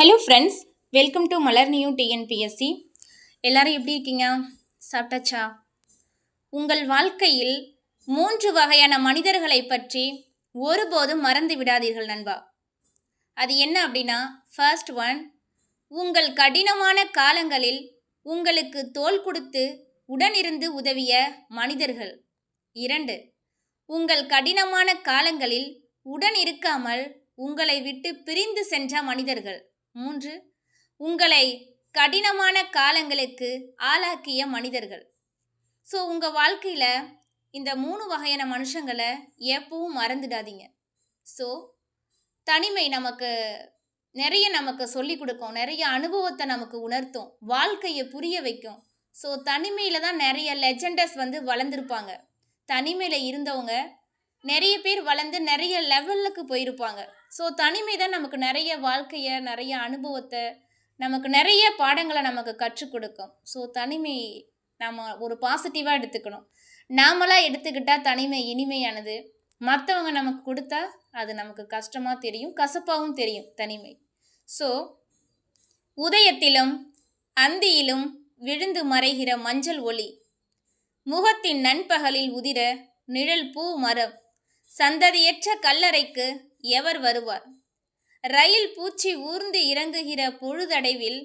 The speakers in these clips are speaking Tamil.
Hello friends welcome to Malar new TNPSC எல்லாரும் எப்படி இருக்கீங்க? சாப்பிட்டாச்சா? உங்கள் வாழ்க்கையில் மூன்று வகையான மனிதர்களை பற்றி ஒருபோதும் மறந்து விடாதீர்கள் நண்பா. அது என்ன அப்படின்னா ஃபர்ஸ்ட் ஒன் உங்கள் கடினமான காலங்களில் உங்களுக்கு தோல் கொடுத்து உடனிருந்து உதவிய மனிதர்கள். இரண்டு உங்கள் கடினமான காலங்களில் உடன் இருக்காமல் உங்களை விட்டு பிரிந்து சென்ற மனிதர்கள். மூன்று உங்களை கடினமான காலங்களுக்கு ஆளாக்கிய மனிதர்கள். ஸோ உங்கள் வாழ்க்கையில் இந்த மூணு வகையான மனுஷங்களை எப்பவும் மறந்துடாதீங்க. ஸோ தனிமை நமக்கு நிறைய நமக்கு சொல்லி கொடுக்கும் நிறைய அனுபவத்தை நமக்கு உணர்த்தும் வாழ்க்கையை புரிய வைக்கும். ஸோ தனிமையில் தான் நிறைய லெஜண்டர்ஸ் வந்து வளர்ந்துருப்பாங்க. தனிமையில் இருந்தவங்க நிறைய பேர் வளர்ந்து நிறைய லெவலுக்கு போயிருப்பாங்க. ஸோ தனிமை தான் நமக்கு நிறைய வாழ்க்கையை நிறைய அனுபவத்தை நமக்கு நிறைய பாடங்களை நமக்கு கற்றுக் கொடுக்கும். ஸோ தனிமை நம்ம ஒரு பாசிட்டிவாக எடுத்துக்கணும். நாமளாக எடுத்துக்கிட்டால் தனிமை இனிமையானது. மற்றவங்க நமக்கு கொடுத்தா அது நமக்கு கஷ்டமாக தெரியும் கசப்பாகவும் தெரியும் தனிமை. ஸோ உதயத்திலும் அந்தியிலும் விழுந்து மறைகிற மஞ்சள் ஒளி. முகத்தின் நண்பகலில் உதிர நிழல் பூ மரம். சந்ததியற்ற கல்லறைக்கு எவர் வருவார்? ரயில் பூச்சி ஊர்ந்து இறங்குகிற பொழுதடைவில்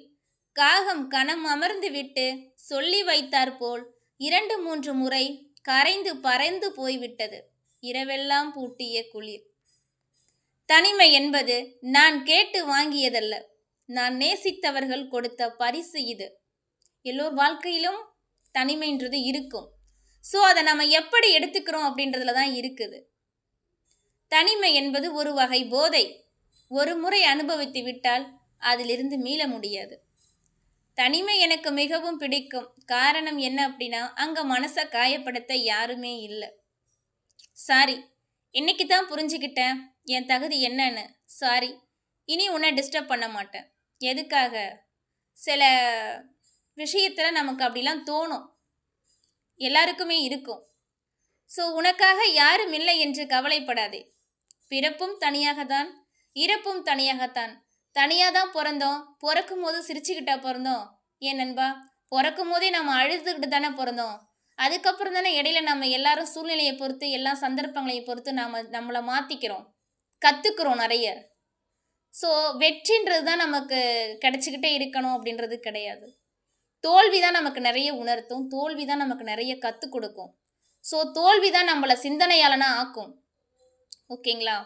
காகம் கணம் அமர்ந்து விட்டு சொல்லி வைத்தார் போல் இரண்டு மூன்று முறை கரைந்து பறைந்து போய்விட்டது. இரவெல்லாம் பூட்டிய குளிர். தனிமை என்பது நான் கேட்டு வாங்கியதல்ல. நான் நேசித்தவர்கள் கொடுத்த பரிசு இது. எல்லோர் வாழ்க்கையிலும் தனிமைன்றது இருக்கும். ஸோ அதை நம்ம எப்படி எடுத்துக்கிறோம் அப்படின்றதுல தான் இருக்குது. தனிமை என்பது ஒரு வகை போதை. ஒரு முறை அனுபவித்து விட்டால் அதிலிருந்து மீள முடியாது. தனிமை எனக்கு மிகவும் பிடிக்கும். காரணம் என்ன அப்படின்னா அங்கே மனசை காயப்படுத்த யாருமே இல்லை. சாரி இன்னைக்கு தான் புரிஞ்சுக்கிட்டேன். என் தகுதி என்னன்னு. சாரி இனி உன்னை டிஸ்டர்ப் பண்ண மாட்டேன். எதுக்காக? சில விஷயத்தில் நமக்கு அப்படிலாம் தோணும். எல்லாருக்குமே இருக்கும். ஸோ உனக்காக யாரும் இல்லை என்று கவலைப்படாதே. பிறப்பும் தனியாகத்தான் இறப்பும் தனியாகத்தான். தனியாக தான் பிறந்தோம் பிறக்கும் போது சிரிச்சுக்கிட்டா பிறந்தோம். ஏன் நண்பா? பிறக்கும் போதே நம்ம அழுதுகிட்டு தானே பிறந்தோம். அதுக்கப்புறம் தானே இடையில நம்ம எல்லாரும் சூழ்நிலையை பொறுத்து எல்லா சந்தர்ப்பங்களை பொறுத்து நாம் நம்மளை மாற்றிக்கிறோம் கற்றுக்குறோம் நிறைய. ஸோ வெற்றின்றது தான் நமக்கு கிடச்சிக்கிட்டே இருக்கணும் அப்படின்றது கிடையாது. தோல்வி தான் நமக்கு நிறைய உணர்த்தும் தோல்வி தான் நமக்கு நிறைய கற்றுக் கொடுக்கும். ஸோ தோல்வி தான் நம்மளை சிந்தனையாளனாக ஆக்கும். ஓகேங்களா?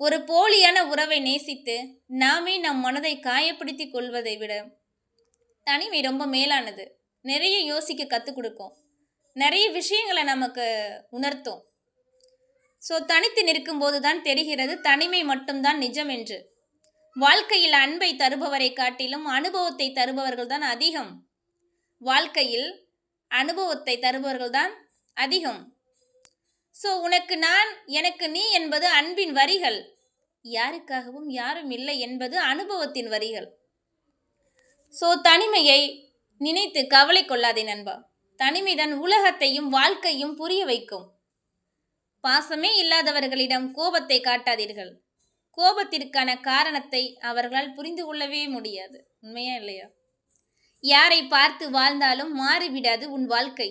ஒரு போலியான உறவை நேசித்து நாமே நம் மனதை காயப்படுத்தி கொள்வதை விட தனிமை ரொம்ப மேலானது. நிறைய யோசிக்க கற்றுக் கொடுக்கும். நிறைய விஷயங்களை நமக்கு உணர்த்தும். ஸோ தனித்து நிற்கும்போது தான் தெரிகிறது தனிமை மட்டும்தான் நிஜம் என்று. வாழ்க்கையில் அன்பை தருபவரை காட்டிலும் அனுபவத்தை தருபவர்கள் தான் அதிகம். வாழ்க்கையில் அனுபவத்தை தருபவர்கள் தான் அதிகம். ஸோ உனக்கு நான் எனக்கு நீ என்பது அன்பின் வரிகள். யாருக்காகவும் யாரும் இல்லை என்பது அனுபவத்தின் வரிகள். ஸோ தனிமையை நினைத்து கவலை கொள்ளாதே நண்பா. தனிமைதான் உலகத்தையும் வாழ்க்கையும் புரிய வைக்கும். பாசமே இல்லாதவர்களிடம் கோபத்தை காட்டாதீர்கள். கோபத்திற்கான காரணத்தை அவர்களால் புரிந்து கொள்ளவே முடியாது. உண்மையா இல்லையா? யாரை பார்த்து வாழ்ந்தாலும் மாறிவிடாது உன் வாழ்க்கை.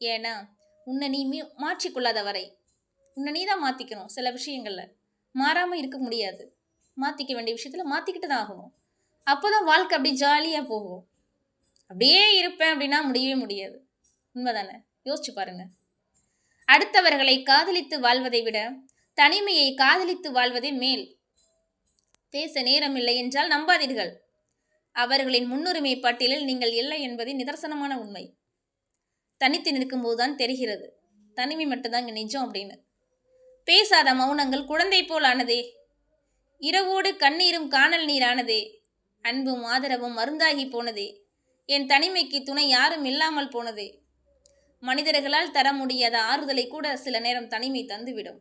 ஏன்னா உன்னை நீ மீ- மாற்றிக்கொள்ளாத வரை உன்னை நீ தான் மாற்றிக்கணும் சில விஷயங்களில். மாறாமல் இருக்க முடியாது. மாற்றிக்க வேண்டிய விஷயத்தில் மாற்றிக்கிட்டு தான் ஆகணும். அப்போ தான் வாழ்க்கை அப்படி ஜாலியாக போகும். அப்படியே இருப்பேன் அப்படின்னா முடியவே முடியாது. உண்மைதானே? யோசிச்சு பாருங்க. அடுத்தவர்களை காதலித்து வாழ்வதை விட தனிமையை காதலித்து வாழ்வதே மேல். பேச நேரமில்லை என்றால் நம்பாதீர்கள். அவர்களின் முன்னுரிமை பட்டியலில் நீங்கள் இல்லை என்பதே நிதர்சனமான உண்மை. தனித்து நிற்கும்போதுதான் தெரிகிறது. தனிமை மட்டும்தான் இங்கே நிஜம் அப்படின்னு. பேசாத மௌனங்கள் குழந்தை போல் ஆனதே. இரவோடு கண்ணீரும் காணல் நீரானதே அன்பும் ஆதரவும் மருந்தாகி போனதே. என் தனிமைக்கு துணை யாரும் இல்லாமல் போனதே. மனிதர்களால் தர முடியாத ஆறுதலை கூட சில நேரம் தனிமை தந்துவிடும்.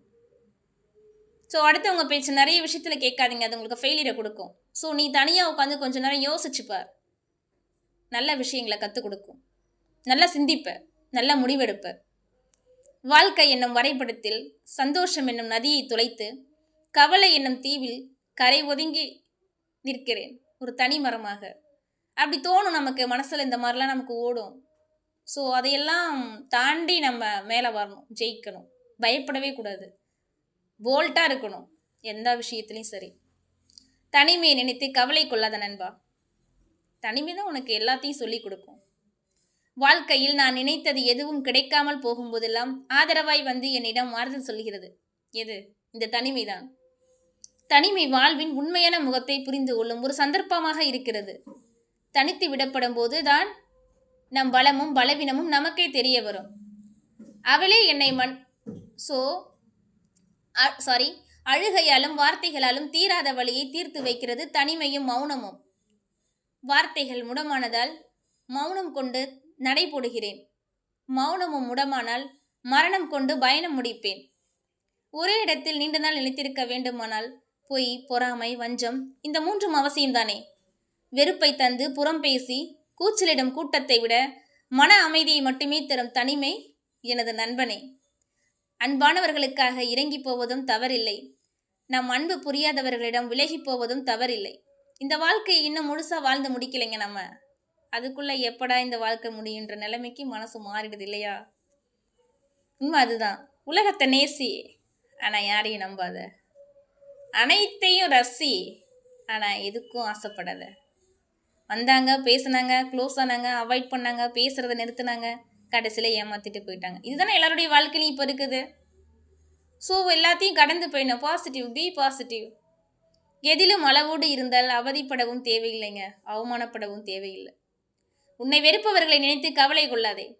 ஸோ அடுத்தவங்க பேச்சு நிறைய விஷயத்தில் கேட்காதீங்க. அது உங்களுக்கு ஃபெயிலியரை கொடுக்கும். ஸோ நீ தனியாக உட்காந்து கொஞ்சம் நேரம் யோசிச்சுப்பார். நல்ல விஷயங்களை கற்றுக் கொடுக்கும். நல்லா சிந்திப்ப நல்ல முடிவெடுப்ப. வாழ்க்கை என்னும் வரைபடத்தில் சந்தோஷம் என்னும் நதியை துளைத்து கவலை என்னும் தீவில் கரை ஒதுங்கி நிற்கிறேன் ஒரு தனி மரமாக. அப்படி தோணும் நமக்கு மனசில் இந்த மாதிரிலாம் நமக்கு ஓடும். ஸோ அதையெல்லாம் தாண்டி நம்ம மேலே வரணும் ஜெயிக்கணும். பயப்படவே கூடாது. போல்ட்டாக இருக்கணும் எந்த விஷயத்துலையும் சரி. தனிமையை நினைத்து கவலை கொள்ளாத நண்பா. தனிமை தான் உனக்கு எல்லாத்தையும் சொல்லிக் கொடுக்கும். வாழ்க்கையில் நான் நினைத்தது எதுவும் கிடைக்காமல் போகும்போதெல்லாம் ஆதரவாய் வந்து என்னிடம் ஆறுதல் சொல்கிறது எது? இந்த தனிமைதான். தனிமை வாழ்வின் உண்மையான முகத்தை புரிந்து கொள்ளும் ஒரு சந்தர்ப்பமாக இருக்கிறது. தனித்து விடப்படும் போது தான் நம் பலமும் பலவீனமும் நமக்கே தெரிய வரும். அவளே என்னை மண் ஸோ சாரி அழுகையாலும் வார்த்தைகளாலும் தீராத வழியை தீர்த்து வைக்கிறது தனிமையும் மௌனமும். வார்த்தைகள் முடமானதால் மௌனம் கொண்டு நடை போடுகிறேன். மௌனமும் முடமானால் மரணம் கொண்டு பயணம் முடிப்பேன். ஒரே இடத்தில் நீண்ட நாள் நிலைத்திருக்க வேண்டுமானால் பொய் பொறாமை வஞ்சம் இந்த மூன்றும் அவசியம்தானே? வெறுப்பை தந்து புறம் பேசி கூச்சலிடும் கூட்டத்தை விட மன அமைதியை மட்டுமே தரும் தனிமை எனது நண்பனே. அன்பானவர்களுக்காக இறங்கி போவதும் தவறில்லை. நம் அன்பு புரியாதவர்களிடம் விலகி போவதும் தவறில்லை. இந்த வாழ்க்கையை இன்னும் முழுசா வாழ்ந்து முடிக்கலைங்க நம்ம. அதுக்குள்ளே எப்படா இந்த வாழ்க்கை முடியுன்ற நிலைமைக்கு மனசு மாறிடுது இல்லையா? உண்மை அதுதான். உலகத்தை நேசி ஆனால் யாரையும் நம்பாத. அனைத்தையும் ரசி ஆனால் எதுக்கும் ஆசைப்படாத. வந்தாங்க பேசுனாங்க க்ளோஸ் ஆனாங்க அவாய்ட் பண்ணாங்க பேசுகிறத நிறுத்தினாங்க கடைசியில் ஏமாற்றிட்டு போயிட்டாங்க. இதுதானே எல்லாருடைய வாழ்க்கையிலையும் இப்போ இருக்குது. ஸோ எல்லாத்தையும் கடந்து போயிடணும். பாசிட்டிவ் பி பாசிட்டிவ் எதிலும் அளவோடு இருந்தால் அவதிப்படவும் தேவையில்லைங்க. அவமானப்படவும் தேவையில்லை. உன்னை வெறுப்பவர்களை நினைத்து கவலை கொள்ளாதே.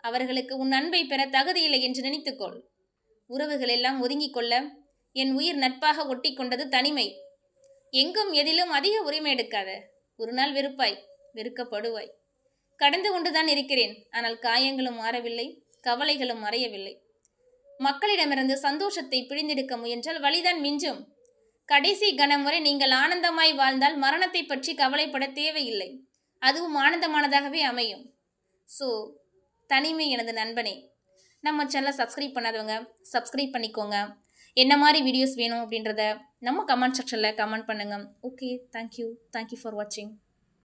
அவர்களுக்கு உன் அன்பை பெற தகுதியில்லை என்று நினைத்துக்கொள். உறவுகள் எல்லாம் ஒதுங்கிக் கொள்ள என் உயிர் நட்பாக ஒட்டி கொண்டது தனிமை. எங்கும் எதிலும் அதிக உரிமை எடுக்காத. ஒரு நாள் வெறுப்பாய் வெறுக்கப்படுவாய். கடந்து கொண்டுதான் இருக்கிறேன் ஆனால் காயங்களும் மாறவில்லை கவலைகளும் மறையவில்லை. மக்களிடமிருந்து சந்தோஷத்தை பிழிந்தெடுக்க முயன்றால் வழிதான் மிஞ்சும். கடைசி கணம் வரை நீங்கள் ஆனந்தமாய் வாழ்ந்தால் மரணத்தை பற்றி கவலைப்பட தேவையில்லை. அதுவும் ஆனந்தமானதாகவே அமையும். ஸோ தனிமை எனது நண்பனே நம்ம சேனலை சப்ஸ்கிரைப் பண்ணாதவங்க சப்ஸ்கிரைப் பண்ணிக்கோங்க. என்ன மாதிரி வீடியோஸ் வேணும் அப்படின்றத நம்ம கமெண்ட் செக்ஷனில் கமெண்ட் பண்ணுங்கள் ஓகே தேங்க்யூ தேங்க்யூ ஃபார் வாட்சிங்